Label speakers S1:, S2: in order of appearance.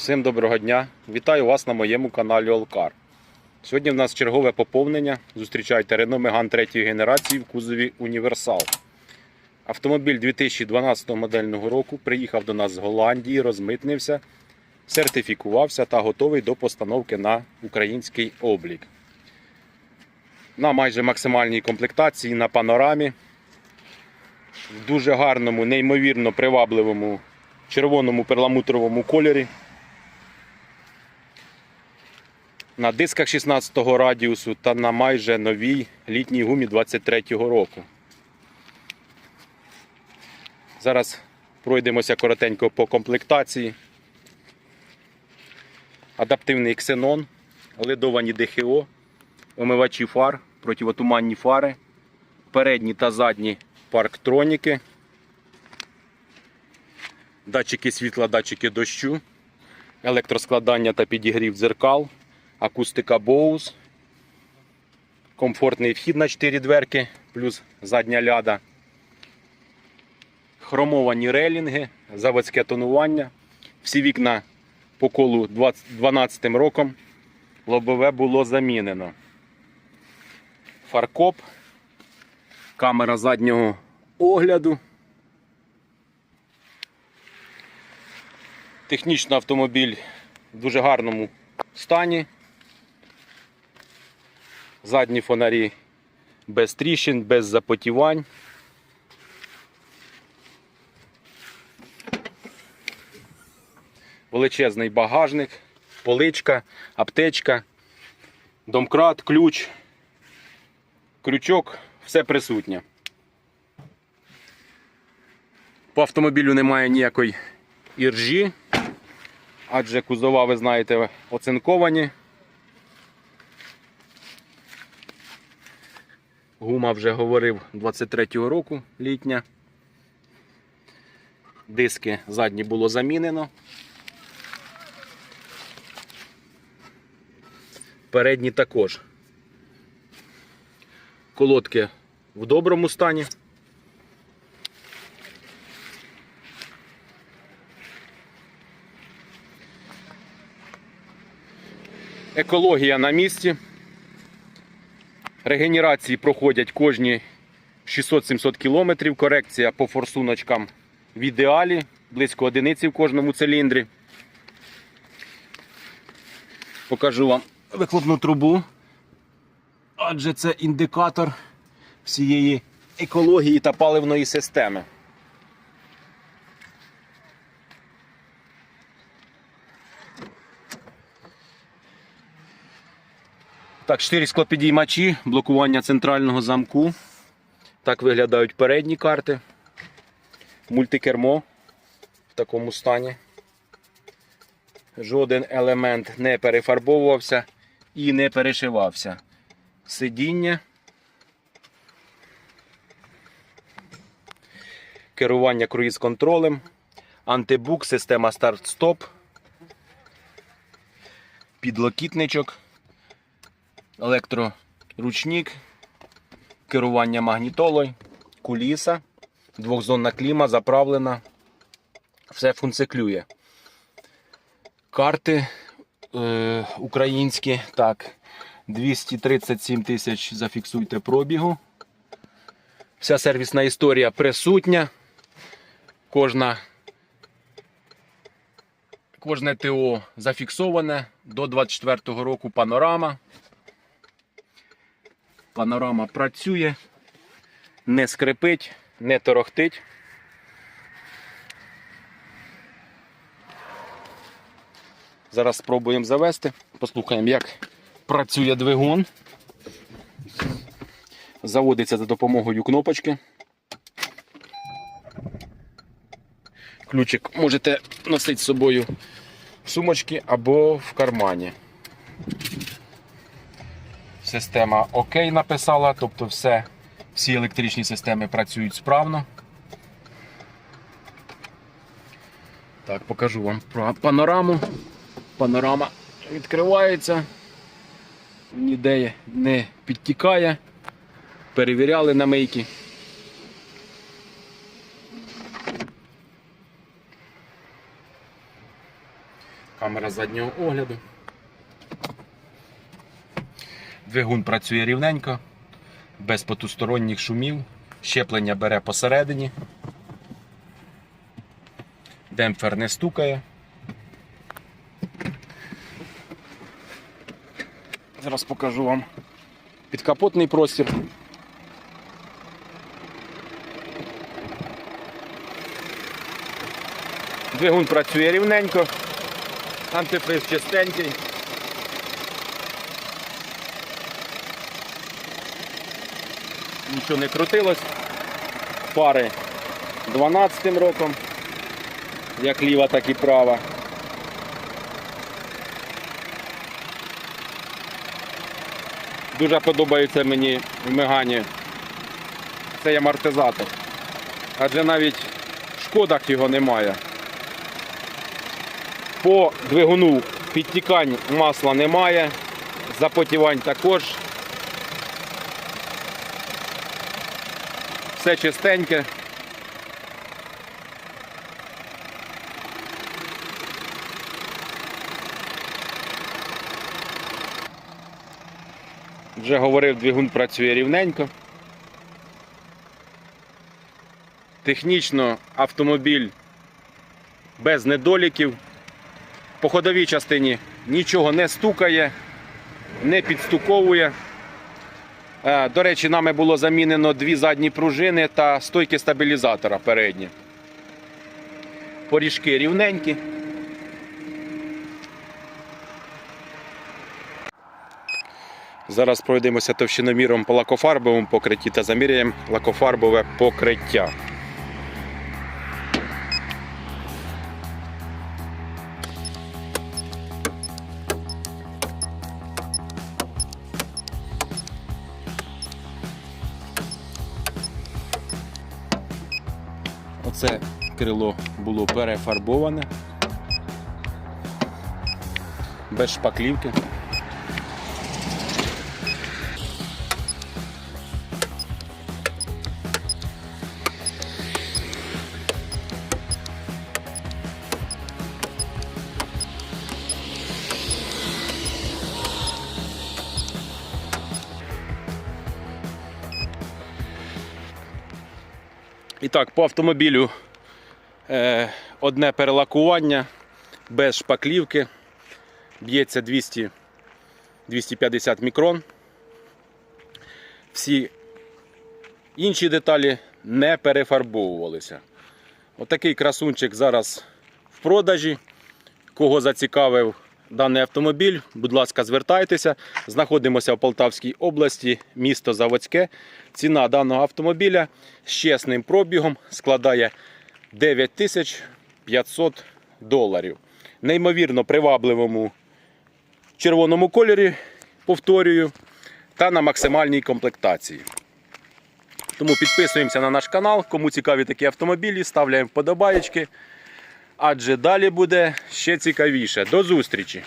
S1: Всім доброго дня! Вітаю вас на моєму каналі Олкар. Сьогодні в нас чергове поповнення. Зустрічайте Renault Megane 3 генерації в кузові Універсал. Автомобіль 2012 модельного року приїхав до нас з Голландії, розмитнився, сертифікувався та готовий до постановки на український облік. На майже максимальній комплектації на панорамі. В дуже гарному, неймовірно привабливому червоному перламутровому кольорі. На дисках 16 радіусу та на майже новій літній гумі 23-го року. Зараз пройдемося коротенько по комплектації. Адаптивний ксенон, ледовані ДХО, омивачі фар, противотуманні фари, передні та задні парктроніки, датчики світла, датчики дощу, електроскладання та підігрів дзеркал, акустика Bose, комфортний вхід на 4 дверки, плюс задня ляда, хромовані релінги, заводське тонування. Всі вікна по колу 12 роком лобове було замінено. Фаркоп, камера заднього огляду. Технічно автомобіль в дуже гарному стані. Задні фонарі без тріщин, без запотівань. Величезний багажник, поличка, аптечка, домкрат, ключ, крючок, все присутнє. По автомобілю немає ніякої іржі, адже кузова, ви знаєте, оцинковані. Гума вже говорив 23-го року літня. Диски задні було замінено. Передні також. Колодки в доброму стані. Екологія на місці. Регенерації проходять кожні 600-700 км. Корекція по форсуночкам в ідеалі, близько одиниці в кожному циліндрі. Покажу вам вихлопну трубу. Адже це індикатор всієї екології та паливної системи. Так, 4 склопідіймачі, блокування центрального замку. Так виглядають передні карти. Мультикермо в такому стані. Жоден елемент не перефарбовувався і не перешивався. Сидіння. Керування круїз-контролем, антибук, система старт-стоп, підлокітничок електроручник, керування магнітолою, куліса, двохзонна кліма заправлена, все функціклює. Карти е, українські, так, 237 тисяч зафіксуйте пробігу. Вся сервісна історія присутня. Кожна, кожне ТО зафіксоване до 24-го року панорама. Панорама працює, не скрипить, не торохтить. Зараз спробуємо завести, послухаємо, як працює двигун. Заводиться за допомогою кнопочки. Ключик можете носити з собою в сумочці або в кармані. Система ОК написала, тобто все, всі електричні системи працюють справно. Так, покажу вам про панораму. Панорама відкривається, ніде не підтікає. Перевіряли на мийки. Камера заднього огляду. Двигун працює рівненько, без потусторонніх шумів. Щеплення бере посередині. Демпфер не стукає. Зараз покажу вам підкапотний простір. Двигун працює рівненько, антифриз чистенький. Нічого не крутилось. Фари 12 роком, як ліва, так і права. Дуже подобається мені в Мегані цей амортизатор. Адже навіть в шкодах його немає. По двигуну підтікань масла немає, запотівань також. Все чистеньке. Вже говорив, двигун працює рівненько. Технічно автомобіль без недоліків. По ходовій частині нічого не стукає, не підстуковує. Е, До речі, нами було замінено дві задні пружини та стойки стабілізатора передні. Поріжки рівненькі. Зараз пройдемося товщиноміром по лакофарбовому покритті та заміряємо лакофарбове покриття. Оце крило було перефарбоване. Без шпаклівки. І так, по автомобілю е, одне перелакування без шпаклівки. Б'ється 200 250 мікрон. Всі інші деталі не перефарбовувалися. Отакий красунчик зараз в продажі. Кого зацікавив даний автомобіль, будь ласка, звертайтеся. Знаходимося в Полтавській області, місто Заводське. Ціна даного автомобіля з чесним пробігом складає 9500 доларів. Неймовірно привабливому червоному кольорі, повторюю, та на максимальній комплектації. Тому підписуємося на наш канал. Кому цікаві такі автомобілі, ставляємо вподобаєчки. Адже далі буде ще цікавіше. До зустрічі!